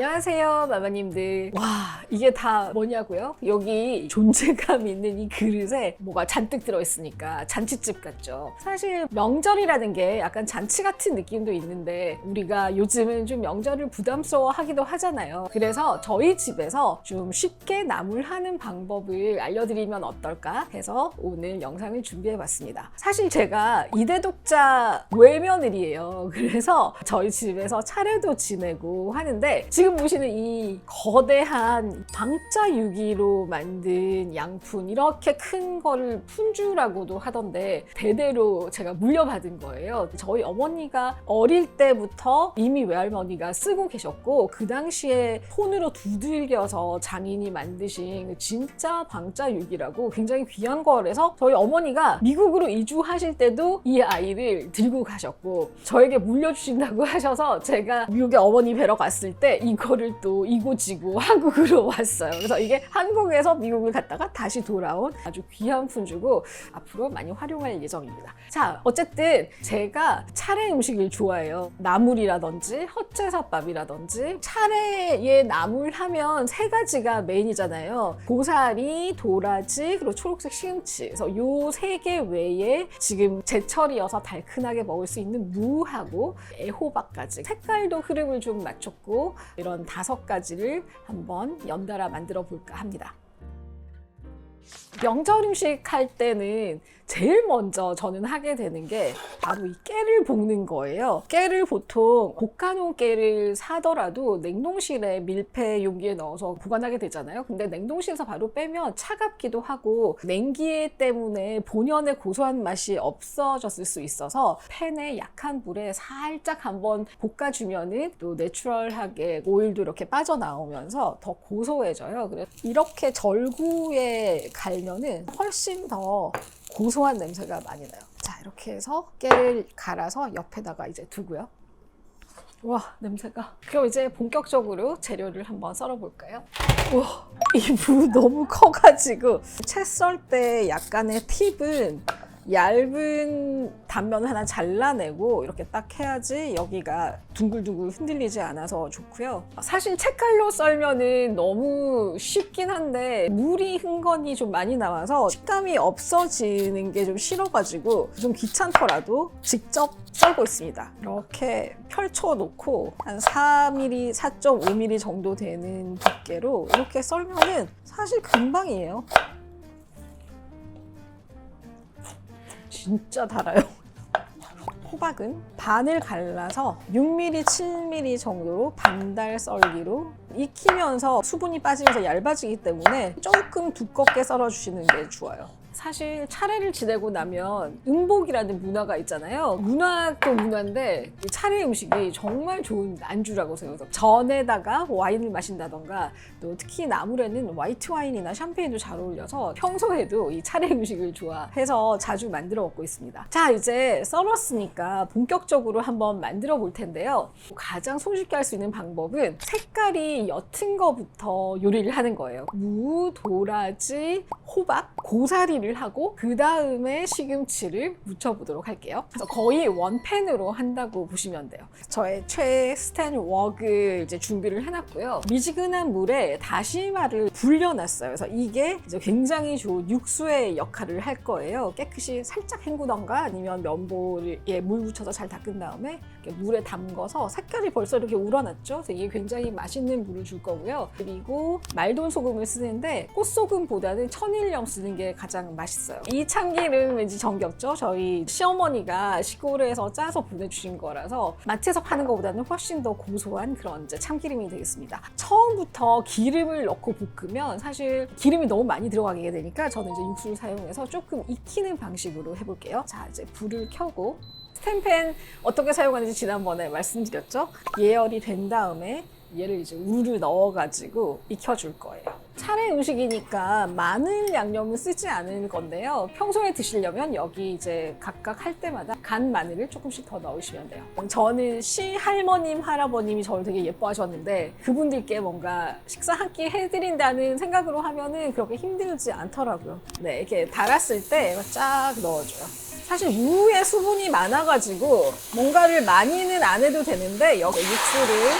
안녕하세요, 마마님들. 와, 이게 다 뭐냐고요? 여기 존재감 있는 이 그릇에 뭐가 잔뜩 들어있으니까 잔치집 같죠. 사실 명절이라는 게 약간 잔치 같은 느낌도 있는데 우리가 요즘은 좀 명절을 부담스러워 하기도 하잖아요. 그래서 저희 집에서 좀 쉽게 나물하는 방법을 알려드리면 어떨까 해서 오늘 영상을 준비해봤습니다. 사실 제가 이대독자 외며느리예요. 그래서 저희 집에서 차례도 지내고 하는데 지금 보시는 이 거대한 방자 유기로 만든 양푼 이렇게 큰 거를 푼주라고도 하던데 대대로 제가 물려받은 거예요. 저희 어머니가 어릴 때부터 이미 외할머니가 쓰고 계셨고 그 당시에 손으로 두들겨서 장인이 만드신 그 진짜 방자 유기라고 굉장히 귀한 거라서 저희 어머니가 미국으로 이주하실 때도 이 아이를 들고 가셨고 저에게 물려주신다고 하셔서 제가 미국에 어머니 뵈러 갔을 때 이 거를 또 이고지고 한국으로 왔어요. 그래서 이게 한국에서 미국을 갔다가 다시 돌아온 아주 귀한 푼주고 앞으로 많이 활용할 예정입니다. 자, 어쨌든 제가 차례 음식을 좋아해요. 나물이라든지 헛제사밥이라든지 차례에 나물 하면 세 가지가 메인이잖아요. 고사리, 도라지, 그리고 초록색 시금치. 그래서 요 세 개 외에 지금 제철이어서 달큰하게 먹을 수 있는 무하고 애호박까지 색깔도 흐름을 좀 맞췄고 이런 다섯 가지를 한번 연달아 만들어 볼까 합니다. 명절 음식 할 때는 제일 먼저 저는 하게 되는 게 바로 이 깨를 볶는 거예요. 깨를 보통 볶아놓은 깨를 사더라도 냉동실에 밀폐 용기에 넣어서 보관하게 되잖아요. 근데 냉동실에서 바로 빼면 차갑기도 하고 냉기에 때문에 본연의 고소한 맛이 없어졌을 수 있어서 팬에 약한 불에 살짝 한번 볶아주면은 또 내추럴하게 오일도 이렇게 빠져나오면서 더 고소해져요. 그래서 이렇게 절구에 갈면은 훨씬 더 고소한 냄새가 많이 나요. 자, 이렇게 해서 깨를 갈아서 옆에다가 이제 두고요. 와, 냄새가. 그럼 이제 본격적으로 재료를 한번 썰어 볼까요? 와, 이 무 너무 커가지고 채 썰 때 약간의 팁은 얇은 단면을 하나 잘라내고 이렇게 딱 해야지 여기가 둥글둥글 흔들리지 않아서 좋고요. 사실 채칼로 썰면은 너무 쉽긴 한데 물이 흥건히 좀 많이 나와서 식감이 없어지는 게 좀 싫어가지고 좀 귀찮더라도 직접 썰고 있습니다. 이렇게 펼쳐 놓고 한 4mm, 4.5mm 정도 되는 두께로 이렇게 썰면은 사실 금방이에요. 진짜 달아요. 호박은 반을 갈라서 6mm, 7mm 정도로 반달 썰기로 익히면서 수분이 빠지면서 얇아지기 때문에 조금 두껍게 썰어주시는 게 좋아요. 사실 차례를 지내고 나면 음복이라는 문화가 있잖아요. 문화도 문화인데 이 차례 음식이 정말 좋은 안주라고 생각해요. 전에다가 뭐 와인을 마신다던가 또 특히 나물에는 화이트 와인이나 샴페인도 잘 어울려서 평소에도 이 차례 음식을 좋아해서 자주 만들어 먹고 있습니다. 자 이제 썰었으니까 본격적으로 한번 만들어 볼 텐데요. 가장 손쉽게 할 수 있는 방법은 색깔이 옅은 거부터 요리를 하는 거예요. 무, 도라지, 호박, 고사리를 하고 그 다음에 시금치를 묻혀보도록 할게요. 그래서 거의 원팬으로 한다고 보시면 돼요. 저의 최스탠 웍을 이제 준비를 해놨고요. 미지근한 물에 다시마를 불려놨어요. 그래서 이게 이제 굉장히 좋은 육수의 역할을 할 거예요. 깨끗이 살짝 헹구던가 아니면 면보에 물 묻혀서 잘 닦은 다음에 물에 담궈서 색깔이 벌써 이렇게 우러났죠. 그래서 이게 굉장히 맛있는 물을 줄 거고요. 그리고 말돈 소금을 쓰는데 꽃소금보다는 천일염 쓰는 게 가장 맛있어요. 이 참기름 왠지 정겹죠? 저희 시어머니가 시골에서 짜서 보내주신 거라서 마트에서 파는 것보다는 훨씬 더 고소한 그런 이제 참기름이 되겠습니다. 처음부터 기름을 넣고 볶으면 사실 기름이 너무 많이 들어가게 되니까 저는 이제 육수를 사용해서 조금 익히는 방식으로 해볼게요. 자, 이제 불을 켜고 스텐팬 어떻게 사용하는지 지난번에 말씀드렸죠? 예열이 된 다음에 얘를 이제 우를 넣어가지고 익혀줄 거예요. 차례 음식이니까 마늘 양념을 쓰지 않을 건데요. 평소에 드시려면 여기 이제 각각 할 때마다 간 마늘을 조금씩 더 넣으시면 돼요. 저는 시 할머님, 할아버님이 저를 되게 예뻐하셨는데 그분들께 뭔가 식사 한 끼 해드린다는 생각으로 하면은 그렇게 힘들지 않더라고요. 네, 이렇게 달았을 때 쫙 넣어줘요. 사실 무에 수분이 많아가지고 뭔가를 많이는 안 해도 되는데 여기 육수를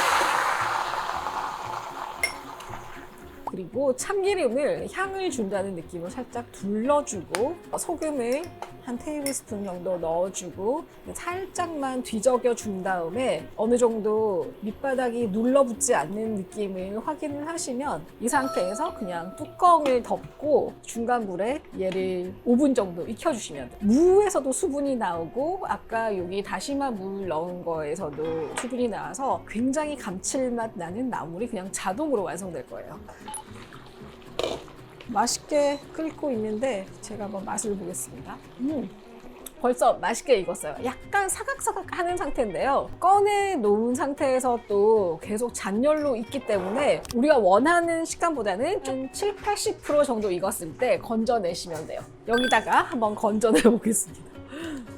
그리고 참기름을 향을 준다는 느낌으로 살짝 둘러주고 소금을 한 테이블 스푼 정도 넣어주고 살짝만 뒤적여 준 다음에 어느 정도 밑바닥이 눌러붙지 않는 느낌을 확인을 하시면 이 상태에서 그냥 뚜껑을 덮고 중간 불에 얘를 5분 정도 익혀주시면. 무에서도 수분이 나오고 아까 여기 다시마 물 넣은 거에서도 수분이 나와서 굉장히 감칠맛 나는 나물이 그냥 자동으로 완성될 거예요. 맛있게 끓고 있는데 제가 한번 맛을 보겠습니다. 음. 벌써 맛있게 익었어요. 약간 사각사각 하는 상태인데요. 꺼내 놓은 상태에서 또 계속 잔열로 익기 때문에 우리가 원하는 식감보다는 좀 7, 80% 정도 익었을 때 건져내시면 돼요. 여기다가 한번 건져내 보겠습니다.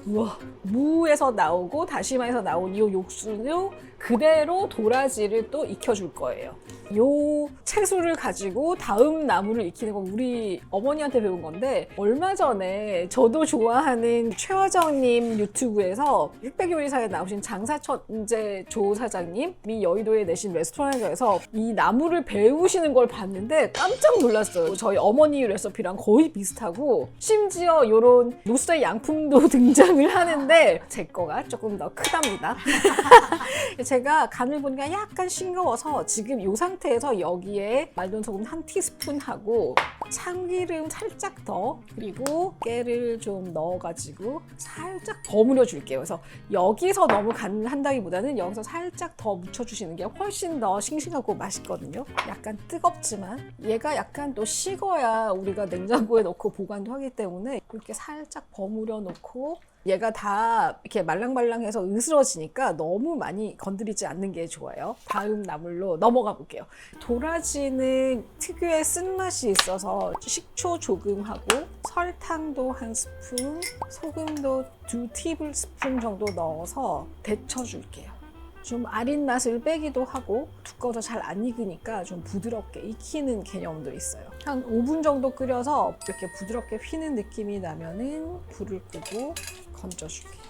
우와, 무에서 나오고 다시마에서 나온 이 육수로 그대로 도라지를 또 익혀줄 거예요. 요 채소를 가지고 다음 나무를 익히는 건 우리 어머니한테 배운 건데 얼마 전에 저도 좋아하는 최화정님 유튜브에서 흑백 요리사에 나오신 장사천재 조 사장님이 여의도에 내신 레스토랑에서 이 나무를 배우시는 걸 봤는데 깜짝 놀랐어요. 저희 어머니 레시피랑 거의 비슷하고 심지어 요런 노스의 양품도 등장을 하는데 제 거가 조금 더 크답니다. 제가 간을 보니까 약간 싱거워서 지금 이 상태에서 여기에 말돈 소금 한 티스푼 하고 참기름 살짝 더 그리고 깨를 좀 넣어가지고 살짝 버무려 줄게요. 그래서 여기서 너무 간을 한다기보다는 여기서 살짝 더 묻혀주시는 게 훨씬 더 싱싱하고 맛있거든요. 약간 뜨겁지만 얘가 약간 또 식어야 우리가 냉장고에 넣고 보관도 하기 때문에 이렇게 살짝 버무려 놓고 얘가 다 이렇게 말랑말랑해서 으스러지니까 너무 많이 건드리지 않는 게 좋아요. 다음 나물로 넘어가 볼게요. 도라지는 특유의 쓴맛이 있어서 식초 조금 하고 설탕도 한 스푼, 소금도 두 테이블 스푼 정도 넣어서 데쳐줄게요. 좀 아린 맛을 빼기도 하고 두꺼워서 잘 안 익으니까 좀 부드럽게 익히는 개념도 있어요. 한 5분 정도 끓여서 이렇게 부드럽게 휘는 느낌이 나면은 불을 끄고 건져줄게요.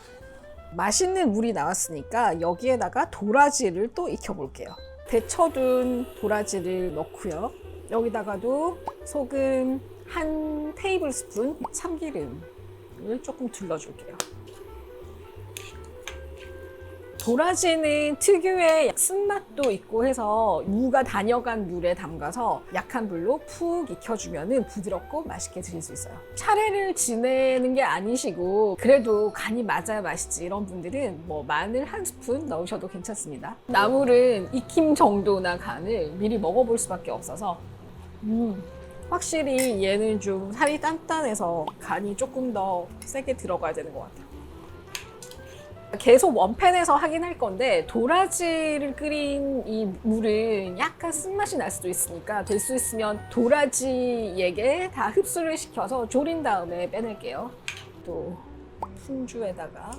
맛있는 물이 나왔으니까 여기에다가 도라지를 또 익혀볼게요. 데쳐둔 도라지를 넣고요. 여기다가도 소금 한 테이블 스푼, 참기름을 조금 둘러줄게요. 도라지는 특유의 쓴맛도 있고 해서 무가 다녀간 물에 담가서 약한 불로 푹 익혀주면 부드럽고 맛있게 드실 수 있어요. 차례를 지내는 게 아니시고 그래도 간이 맞아야 맛있지 이런 분들은 뭐 마늘 한 스푼 넣으셔도 괜찮습니다. 나물은 익힘 정도나 간을 미리 먹어볼 수밖에 없어서 음, 확실히 얘는 좀 살이 단단해서 간이 조금 더 세게 들어가야 되는 것 같아요. 계속 원팬에서 하긴 할 건데 도라지를 끓인 이 물은 약간 쓴맛이 날 수도 있으니까 될 수 있으면 도라지에게 다 흡수를 시켜서 졸인 다음에 빼낼게요. 또 풍주에다가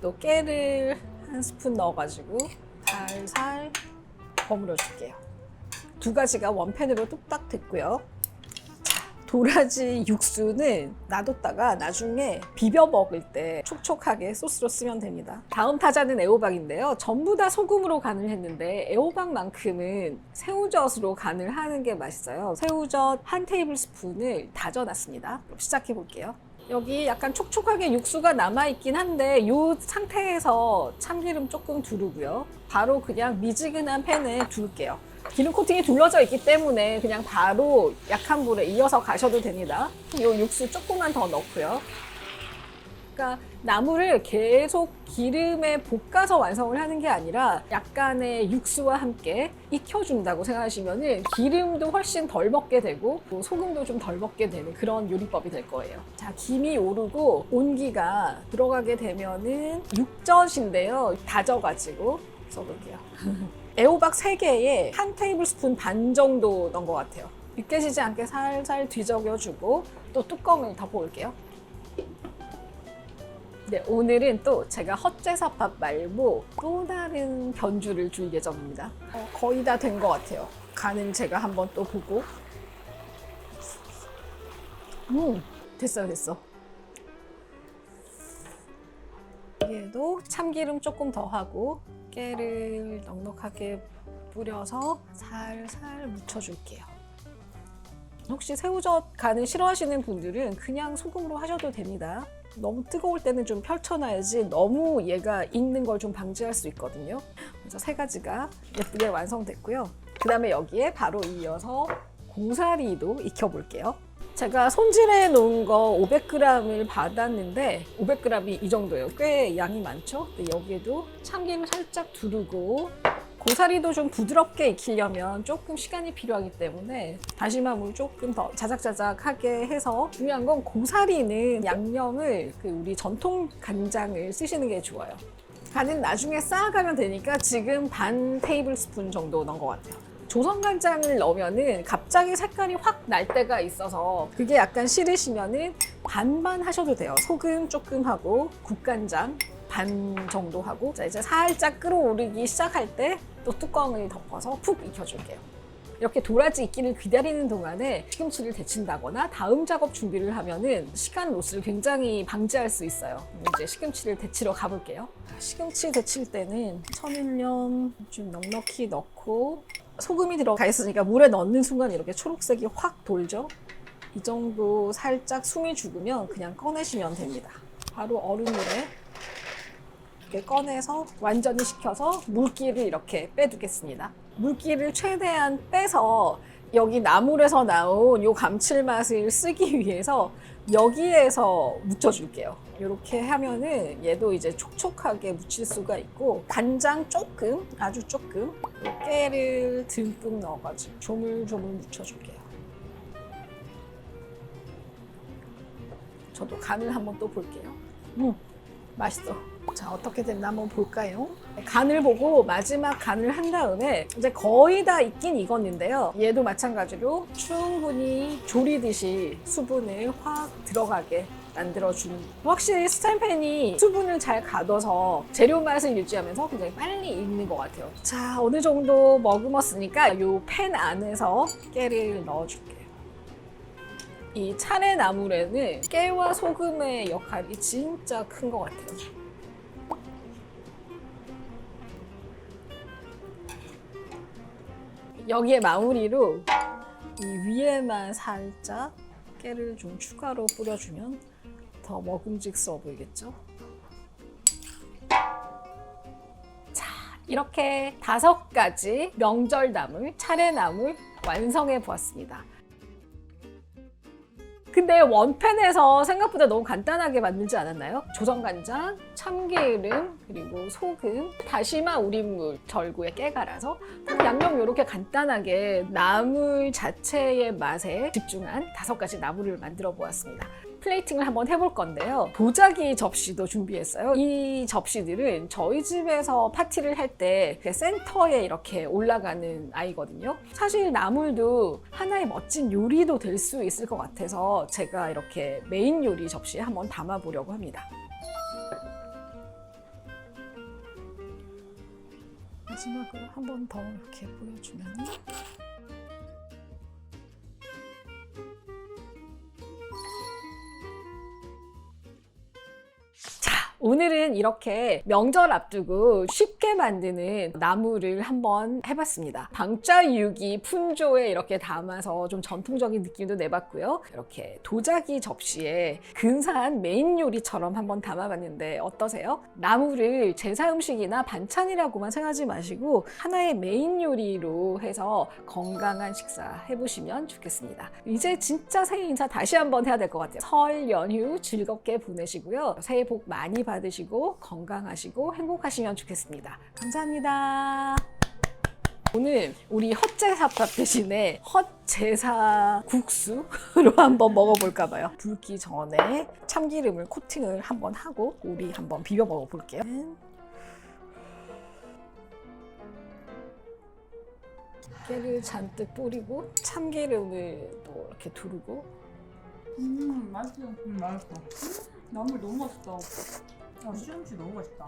또 깨를 한 스푼 넣어가지고 살살 버무려 줄게요. 두 가지가 원팬으로 뚝딱 됐고요. 도라지 육수는 놔뒀다가 나중에 비벼 먹을 때 촉촉하게 소스로 쓰면 됩니다. 다음 타자는 애호박인데요. 전부 다 소금으로 간을 했는데 애호박만큼은 새우젓으로 간을 하는 게 맛있어요. 새우젓 한 테이블 스푼을 다져놨습니다. 시작해 볼게요. 여기 약간 촉촉하게 육수가 남아있긴 한데 이 상태에서 참기름 조금 두르고요. 바로 그냥 미지근한 팬에 둘게요. 기름 코팅이 둘러져 있기 때문에 그냥 바로 약한 불에 이어서 가셔도 됩니다. 이 육수 조금만 더 넣고요. 그러니까 나물을 계속 기름에 볶아서 완성을 하는 게 아니라 약간의 육수와 함께 익혀준다고 생각하시면 기름도 훨씬 덜 먹게 되고 또 소금도 좀 덜 먹게 되는 그런 요리법이 될 거예요. 자, 김이 오르고 온기가 들어가게 되면은 육젓인데요. 다져가지고 써볼게요. 애호박 3개에 한 테이블 스푼 반 정도 넣은 것 같아요. 으깨지지 않게 살살 뒤적여주고 또 뚜껑을 덮어올게요. 네, 오늘은 또 제가 헛제사밥 말고 또 다른 변주를 줄 예정입니다. 어, 거의 다 된 것 같아요. 간은 제가 한번 또 보고. 음, 됐어요, 됐어. 여기에도 참기름 조금 더 하고 깨를 넉넉하게 뿌려서 살살 묻혀줄게요. 혹시 새우젓 간을 싫어하시는 분들은 그냥 소금으로 하셔도 됩니다. 너무 뜨거울 때는 좀 펼쳐놔야지 너무 얘가 익는 걸 좀 방지할 수 있거든요. 그래서 세 가지가 예쁘게 완성됐고요. 그 다음에 여기에 바로 이어서 고사리도 익혀볼게요. 제가 손질해 놓은 거 500g을 받았는데 500g이 이 정도예요. 꽤 양이 많죠? 여기에도 참기름 살짝 두르고 고사리도 좀 부드럽게 익히려면 조금 시간이 필요하기 때문에 다시마 물 조금 더 자작자작하게 해서 중요한 건 고사리는 양념을 그 우리 전통 간장을 쓰시는 게 좋아요. 간은 나중에 쌓아가면 되니까 지금 반 테이블 스푼 정도 넣은 것 같아요. 조선간장을 넣으면은 갑자기 색깔이 확 날 때가 있어서 그게 약간 싫으시면은 반반 하셔도 돼요. 소금 조금 하고 국간장 반 정도 하고 자 이제 살짝 끓어오르기 시작할 때 또 뚜껑을 덮어서 푹 익혀줄게요. 이렇게 도라지 익기를 기다리는 동안에 시금치를 데친다거나 다음 작업 준비를 하면은 시간 로스를 굉장히 방지할 수 있어요. 이제 시금치를 데치러 가볼게요. 시금치 데칠 때는 천일염 좀 넉넉히 넣고 소금이 들어가 있으니까 물에 넣는 순간 이렇게 초록색이 확 돌죠. 이 정도 살짝 숨이 죽으면 그냥 꺼내시면 됩니다. 바로 얼음물에 이렇게 꺼내서 완전히 식혀서 물기를 이렇게 빼두겠습니다. 물기를 최대한 빼서 여기 나물에서 나온 요 감칠맛을 쓰기 위해서 여기에서 묻혀줄게요. 이렇게 하면은 얘도 이제 촉촉하게 묻힐 수가 있고 간장 조금, 아주 조금 요 깨를 듬뿍 넣어가지고 조물조물 묻혀줄게요. 저도 간을 한번 또 볼게요. 음, 맛있어. 자, 어떻게 됐나 한번 볼까요? 간을 보고 마지막 간을 한 다음에 이제 거의 다 익긴 익었는데요. 얘도 마찬가지로 충분히 조리듯이 수분을 확 들어가게 만들어주는 확실히 스타일팬이 수분을 잘 가둬서 재료 맛을 유지하면서 굉장히 빨리 익는 것 같아요. 자, 어느 정도 머금었으니까 이 팬 안에서 깨를 넣어줄게요. 이 차례 나물에는 깨와 소금의 역할이 진짜 큰 것 같아요. 여기에 마무리로 이 위에만 살짝 깨를 좀 추가로 뿌려주면 더 먹음직스러워 보이겠죠? 자, 이렇게 다섯 가지 명절 나물, 차례 나물 완성해 보았습니다. 근데 원팬에서 생각보다 너무 간단하게 만들지 않았나요? 조정간장, 참기름, 그리고 소금, 다시마, 우린물, 절구에 깨 갈아서 딱 양념 이렇게 간단하게 나물 자체의 맛에 집중한 다섯 가지 나물을 만들어 보았습니다. 플레이팅을 한번 해볼 건데요. 도자기 접시도 준비했어요. 이 접시들은 저희 집에서 파티를 할 때 센터에 이렇게 올라가는 아이거든요. 사실 나물도 하나의 멋진 요리도 될 수 있을 것 같아서 제가 이렇게 메인 요리 접시에 한번 담아보려고 합니다. 마지막으로 한 번 더 이렇게 보여주면 이렇게 명절 앞두고 쉽게 만드는 나물을 한번 해봤습니다. 방자유기 품조에 이렇게 담아서 좀 전통적인 느낌도 내봤고요. 이렇게 도자기 접시에 근사한 메인 요리처럼 한번 담아봤는데 어떠세요? 나물을 제사 음식이나 반찬이라고만 생각하지 마시고 하나의 메인 요리로 해서 건강한 식사 해보시면 좋겠습니다. 이제 진짜 새해 인사 다시 한번 해야 될 것 같아요. 설 연휴 즐겁게 보내시고요. 새해 복 많이 받으시고 건강하시고 행복하시면 좋겠습니다. 감사합니다. 오늘 우리 헛제사밥 대신에 헛제사 국수로 한번 먹어볼까 봐요. 붉기 전에 참기름을 코팅을 한번 하고 우리 한번 비벼 먹어볼게요. 깨를 잔뜩 뿌리고 참기름을 또 이렇게 두르고 음 맛있어. 음 맛있어. 나물 너무 맛있다. 아 시금치 너무 맛있다.